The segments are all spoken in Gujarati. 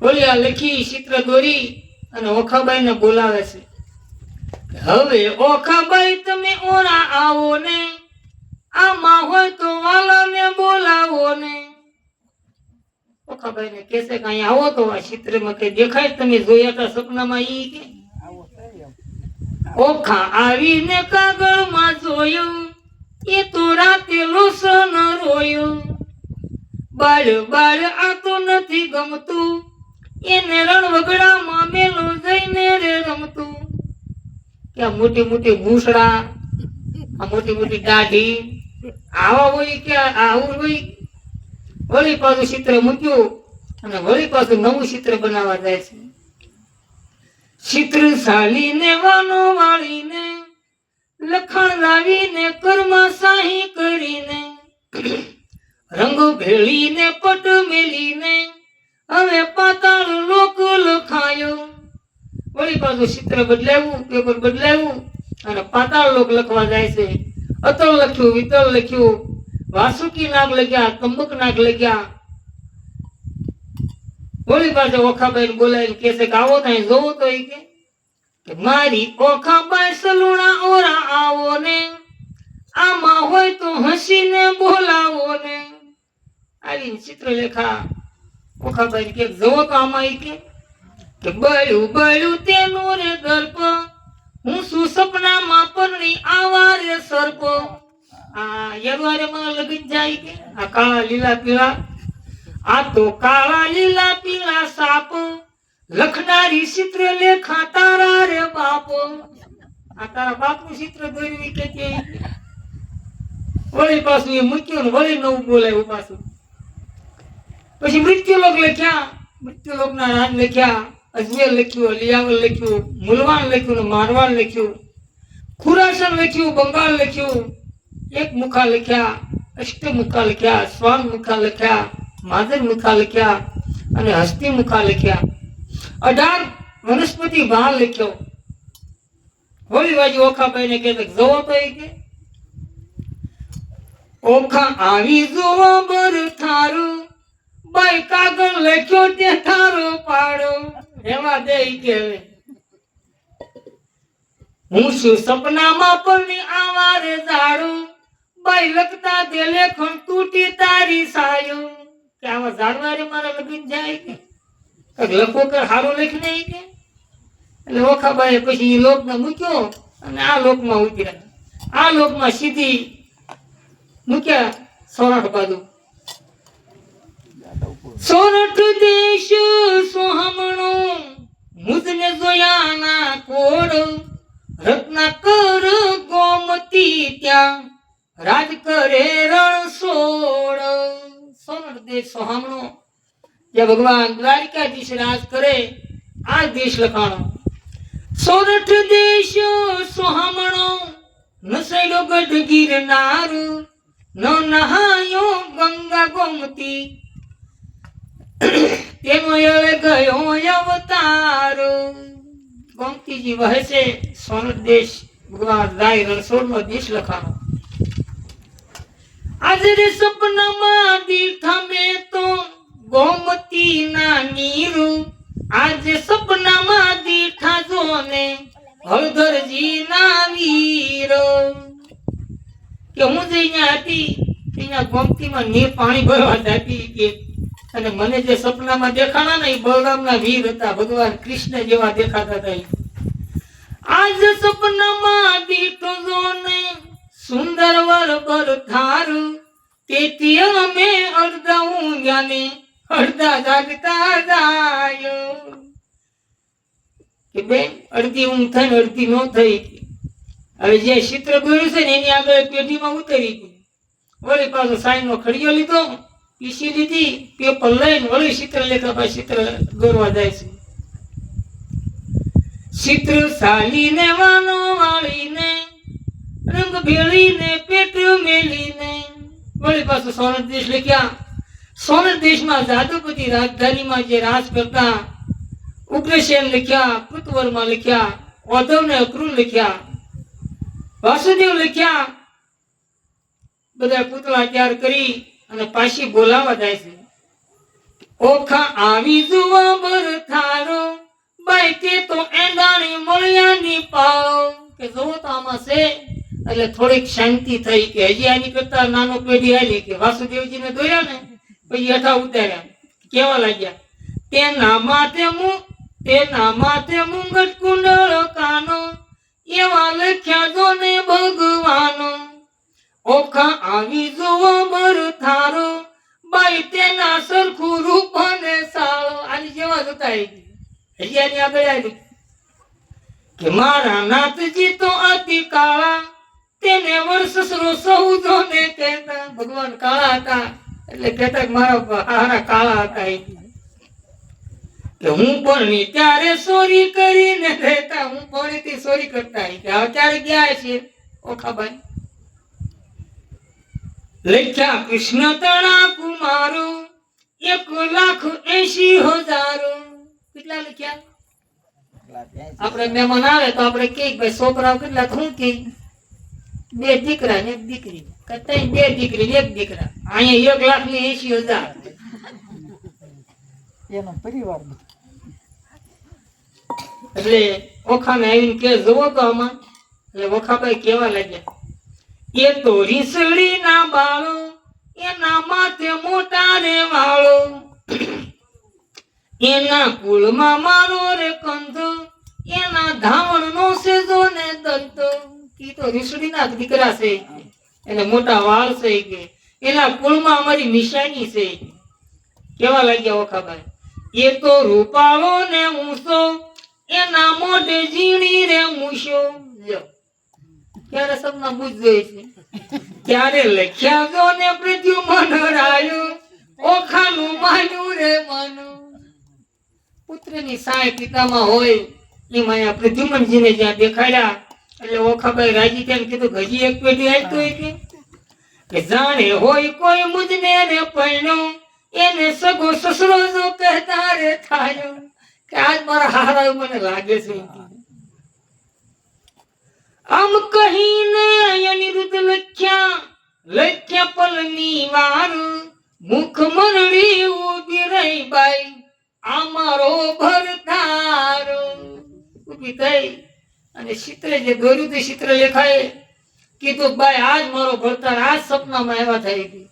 બોલ્યા, લખી, ચિત્ર દોરી અને ઓખાબાઈ ને બોલાવે છે. હવે ઓખાબાઈ, તમે ઓરા આવો ને, આમાં હોય તો વાલાને બોલાવો ને. ઓખાબાઈ ને કેસે કે અહીંયા આવો તો આ ચિત્રમાં કઈ દેખાય? તમે જોયા હતા સપનામાં ઈ કે? ઓખા આવીને કાગળમાં જોયું, એ તો રાતે લોસન રોયું. બાળ બાળ આ તો નથી ગમતું એને રણવગડામાં મેલો જઈને રે રમતું. કે મોટી મોટી ભૂસડા, આ મોટી મોટી દાઢી, આવા હોય કે આવું હોય. વળી પાછું ચિત્ર મૂક્યું અને વળી પાછું નવું ચિત્ર બનાવવા જાય છે. ચિત્ર સાલીને વાનો વાળીને લખણ લાવીને કર્મા સાહી કરીને, રંગો ભેળીને, પટ મેલીને હવે પાતાળ લોક લખાયો વળી પાછું ચિત્ર બદલાવ્યું પેપર બદલાવ્યું અને પાતાળ લોક લખવા જાય છે. અતળ લખ્યું, વિતળ લખ્યું. વાસુકી નાગ લખ્યા, તંબક નાગ લખ્યા. વળી પાછા ઓખાબાઈ બોલાવીને કહે છે કે આવો કઈ જોવો તો એ કે. કે મારી ઓખાબાઈ સલુણા ઓરા આવો ને. આમાં હોય તો હસીને બોલાવો ને. આવી ચિત્રલેખા ઓખાબાઈ કે જો તો આમાં કે બળ્યું બળ્યું તેનું રે ગર્પ. હું શું સપનામાં પરણી આવા સર્પ. આ તો કાળા લીલા પીળા સાપ. લખનારી ચિત્ર લેખા તારા રે બાપ. આ તારા બાપનું ચિત્ર દોર્યું કે તે. વળી પાછું એ મૂક્યું ને વળી નવું બોલાયું પાછું. પછી મૃત્યુલોક લખ્યા. મૃત્યુલોક ના રાજ લખ્યા. અજમેર લખ્યું, અલિયાવર લખ્યું મુલવાન લખ્યું મારવાડ લખ્યું. ખુરાસન લખ્યું, બંગાળ લખ્યું. એક મુખા લખ્યા અષ્ટમુખા લખ્યા સ્વામ મુખા લખ્યા માદર મુખા લખ્યા અને હસ્તી મુખા લખ્યા. અઢાર વનસ્પતિ ભાર લખ્યો. હોળી બાજુ ઓખાભાઈ ને કે જવો તો કે. ઓખા આવી જોવા બર થારું બાઈ કાગળ લખ્યો તે થારો પાડો. એમાં દે કેવે હું શું સપનામાં પણ આવારે ઝાડું. ભાઈ લખતા તે લેખન તૂટી તારી સાયો. કે આમાં ઝાડવારે મારા લગીન જાય કે? લખો કે હારો લખી નહીં કે? એટલે ઓખાભાઈ પછી એ લોકને મૂક્યો અને આ લોકમાં ઉતર્યા આ લોકમાં સીધી મૂક્યા સોરઠ બાજુ. સોરઠ દેશ સોહમણો મુજને જોયાના કોડ રત્નાકર ગોમતી ત્યાં, રાજ કરે રણ સોળ. સોરઠ દેશ સોહમણો જે ભગવાન દ્વારિકાધીશ રાજ કરે, આ દેશ લખાણો. સોરઠ દેશ સોહમણો નસેલો ગઢ ગિરનાર, ન નહાયો ગંગા ગોમતી તેનો એળે ગયો અવતાર. આજે સપનામાં દીઠા જોને હળધરજી ના કે હું જઈને હતી, ત્યાં ગોમતીમાં નીર પાણી ભરવા જતી કે અને મને જે સપનામાં દેખાણા ને એ બલરામના વીર હતા, ભગવાન કૃષ્ણ જેવા દેખાતા હતા આજ સપનામાં દીઠો જોને સુંદર વર પર થારું તેથી અમે અડધા ઊંઘ્યા અડધા જાગતા જાય. કે બેન, અડધી ઊંઘ થઈ ને અડધી નો થઈ. હવે જે ચિત્ર દોર્યું છે ને એની આગળ પેઢીમાં ઉતરી ગઈ વળી પાછો સાઈનો ખડીયો લીધો. પીસી લીધી પેપર લઈને વળી ચિત્ર લેખા પાસે ચિત્ર ગોરવા જાય છે. ચિત્ર સાલીને, વાનો વાળીને, રંગ ભેળીને, પેટ મેલીને વળી પાછું સોનત દેશ લખ્યા. સોનત દેશમાં જાદુપતિ રાજધાનીમાં જે રાજ કરતા ઉગ્રસેન લખ્યા કૃતવર્મા લખ્યા ઓધવને અક્રૂર લખ્યા. વાસુદેવ લખ્યા. બધા પૂતળા તૈયાર કરી અને પાછી બોલાવા જાય છે. ઓખા આવી જુવા બર થારો બાઈકે તો એંડાણી મળ્યાની પાવ કે જો તો છે, એટલે થોડીક શાંતિ થઈ કે હજી આની કરતા નાનો પેઢી આવી કે વાસુદેવજીને દોર્યા ને, પછી હેઠા ઉતાર્યા. કેવા લાગ્યા? તેના માટે હું તેના માટે મુંગટ કુંડળ કાનો, એવા લખ્યા જો ને ભગવાનો. ઓખા આવી જોવો બર થારો. બાઈ તેના સરખું રૂપ ને સાળો. આની જેવા જોતા હજી આની આગળ આવી. કે મારા નાથજી તો અતિ કાળા. તેને વર્ષસરો સસરો સૌ જોને કહેતા. ભગવાન કાળા હતા. એટલે કહેતા કે મારા હારા કાળા હતા કે હું ભણી ત્યારે સોરી કરીને રહેતા. હું ભણીથી સોરી કરતા કે. ક્યારે ગયા છે ઓખાભાઈ લખ્યા કૃષ્ણ તણા કુમારો એક લાખ એસી હજારો. કેટલા લખ્યા? આપણે મહેમાન આવે તો આપણે કે ભાઈ છોકરાઓ કેટલા શું કહે બે દીકરા ને એક દીકરી. કે ત્રણ બે દીકરી ને એક દીકરા. અહીંયા એક લાખ ને એસી હજાર. એનો પરિવાર એટલે ઓખાને આવીને કે જોવો તો આમાં. એટલે ઓખાભાઈ કેવા લાગ્યા એ તો રીસડી ના બાળો, એના માથે મોટા રે વાળો એના કુળમાં મારો રે કંધો, એના ધાવણ નો સેજો ને દંતો. ઈ તો ના દીકરા છે. એને મોટા વાળ છે કે. એના કુળમાં અમારી નિશાની છે. કેવા લાગ્યા ઓખાભાઈ એ તો રૂપાળો ને ઊંચો એના મોઢે ઝીણી રે મૂછો લ્યો. ક્યારે સપના બુજ છે. ત્યારે લખ્યા જો ને પ્રદ્યુમન રાયું, ઓખાનું માન્યું રે માનું. પુત્રની સાય પિતામાં હોય એમાં અહીંયા પ્રદ્યુમનજીને જ્યાં દેખાડ્યા, એટલે ઓખાભાઈ રાજી થયા કીધું હજી એક પેઢી આવતો હોય કે? જાણે હોય કોઈ મુજને રે પૈણો એને સગો સસરો જો કહેતા રે થાયો કે આજ મારા હારા મને લાગે છે. આમ કહીને અનિરુદ્ધ લખ્યા લખ્યા પલની વાર, મુખ મરડી ઊભી રહી બાઈ અમારો ભરતાર ઊભી થઈ. અને ચિત્ર જે દોર્યું તે ચિત્ર લેખાય કીધું, બાઈ, આજ મારો ભરતાર આજ સપનામાં એવા થઈ ગઈ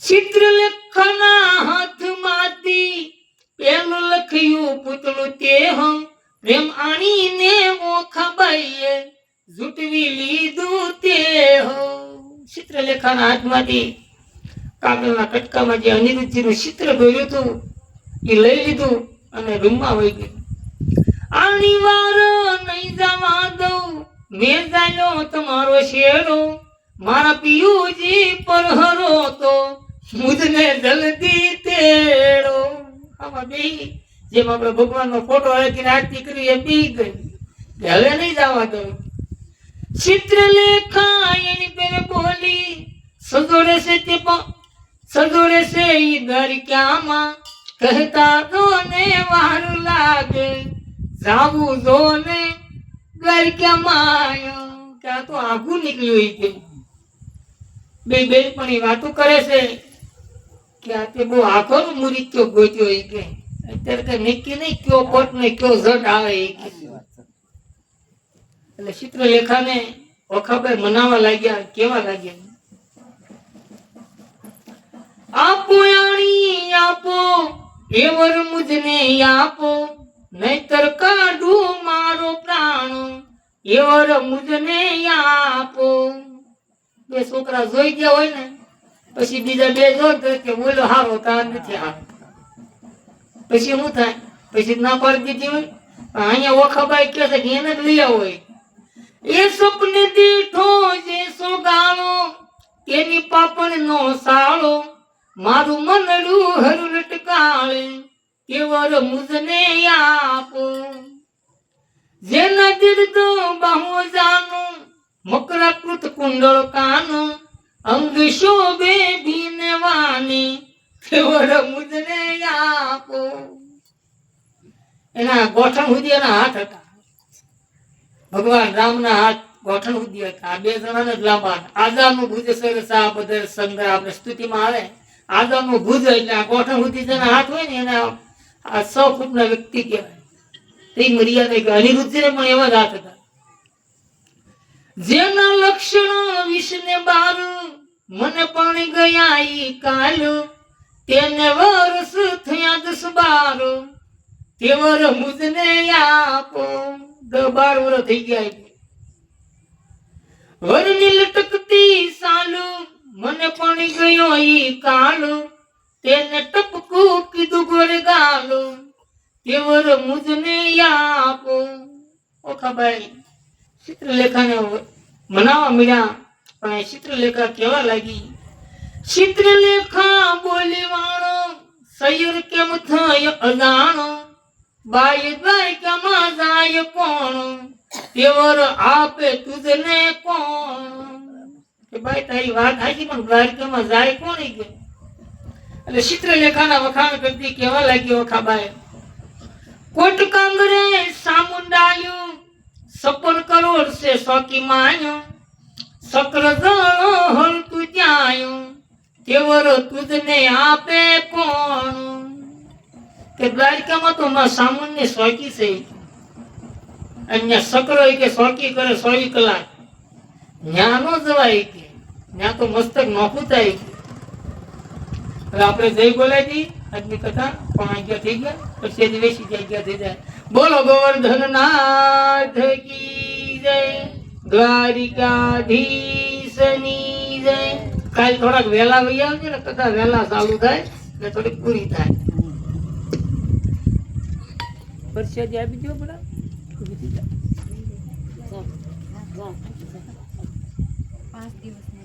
ચિત્રલેખના હાથમાંથી પેલું લખ્યું, પૂતળું તે હમ પ્રેમ આણીને મોખાબાઈએ ઝૂટવી લીધું તે હો. ચિત્રલેખાના હાથમાંથી કાગળના કટકામાં જે અનિરુદ્ધજીનું ચિત્ર દોર્યું હતું, એ લઈ લીધું અને રૂમમાં વહી ગયું. આની નહીં જવા દઉં. મેં જાણ્યો તમારો શેરો. મારા પિયુજી પર હરો તો મુજને જલ્દી તેડો. આમાં બે જેમ આપણે ભગવાનનો ફોટો રાખીને આરતી કરી એ બી ગઈ. હવે નહીં જવા દો ચિત્રલેખા એની પેલે બોલી સદોરે છે તે સજોડે છે ઈ દરક્યામાં કહેતા તો ને વારું લાગે, જાવું જો ને દ્વારકામાં કે ક્યાં તો આઘું નીકળ્યું કે. બે બેન પણ એ વાતો કરે છે કે આ તે બહુ આખોનો મુરીત્યો ગોત્યો ઈ કે. અત્યારે કઈ નીકળી નહીં, કયો કોટ ને કયો ઝટ આવે કે. એટલે ચિત્રલેખાને ઓખાભાઈ મનાવા લાગ્યા, કેવા લાગ્યા? આપો આણી આપો, એવર મુજને આપો, નહીતર કાઢું મારો પ્રાણ, એવર મુજને આપો. બે છોકરા જોઈ ગયા હોય ને, પછી બીજા બે જો કે બોલો, હારો, તાર નથી હારો. પછી શું થાય? પછી ના પાડી દીધી હોય? અહીંયા ઓખાભાઈ કે છે કે એને જ લઈ આવો હોય એ સપને દીઠો જે સોગાળો, તેની પાપણ નો સાળો, મારું મનડું હરું લટકાળે કેવર મુજને આપો. જેના દીર્દો બાહુ જાનું મકરાકૃત કુંડળ કાનો, અંગ શોભે ભીને વાની કેવર મુજને આપો. એના ગોઠણ સુધી એના હાથ હતા. ભગવાન રામના હાથ ગોઠણ સુધી હતા બે જણાને જ લાંબા. હતા. ભુજ સરસ બધા સંગ્રહ આપણે સ્તુતિમાં આવે. આદામનું ભુજ એટલે આ ગોઠણ સુધી જેના હાથ હોય ને એના આ સો ફૂટના વ્યક્તિ કહેવાય. તે મર્યાદા કે અનિરુદ્ધને પણ એવા જ હાથ હતા. જેના લક્ષણો વિષને બાર, મને પણ ગયા ઈ કાલ. તેને વર્ષ થયા દસ બાર. તેવર મુજને આપો દસ બાર વર થઈ ગયા વરની લટકતી સાલુ, મને પણ ગયો ઈ કાલ. તેને ટપકું કીધું ગોળ ગાલો. તે વર મુજને આપો. ઓખાભાઈ ચિત્રલેખાને મનાવા મળ્યા પણ ચિત્રલેખા કેવા લાગી? ચિત્રલેખા બોલી વાળો સૈયર કેમ થયો અજાણો? બાય દ્વારકામાં જાય કોણ? તેવર આપે તુજને કોણ? કે ભાઈ, તારી વાત આવી પણ દ્વારકામાં જાય કોણ કે? એટલે ચિત્રલેખાના વખાણ કરતી કેવા લાગી વખાબાઈ કોટ કાંગરે સામુંડાયું સપન કરોડ છે શોકી માયું. સક્ર જણો હલ તું જાયું તેવર તુજને આપે કોણ? કે દ્વારકામાં તો માં સામાન્ય શોકી છે. અહીંયા સકરો કે શોકી કરે સોવી કલાક. નો જવાય કે. ત્યાં તો મસ્તક નોખું થાય હવે આપણે જય બોલાવી આજની કથા પણ આગળ થઈ ગયા, પછી એની વેસી જાય ગયા થઈ જાય. બોલો ગોવર્ધન નાથ કી જય, દ્વારિકાધીશની જય. કાલ થોડાક વહેલા વહી આવજો ને, કથા વહેલા ચાલુ થાય ને થોડીક પૂરી થાય. પરસેદી આપી દો પણ પાંચ દિવસ.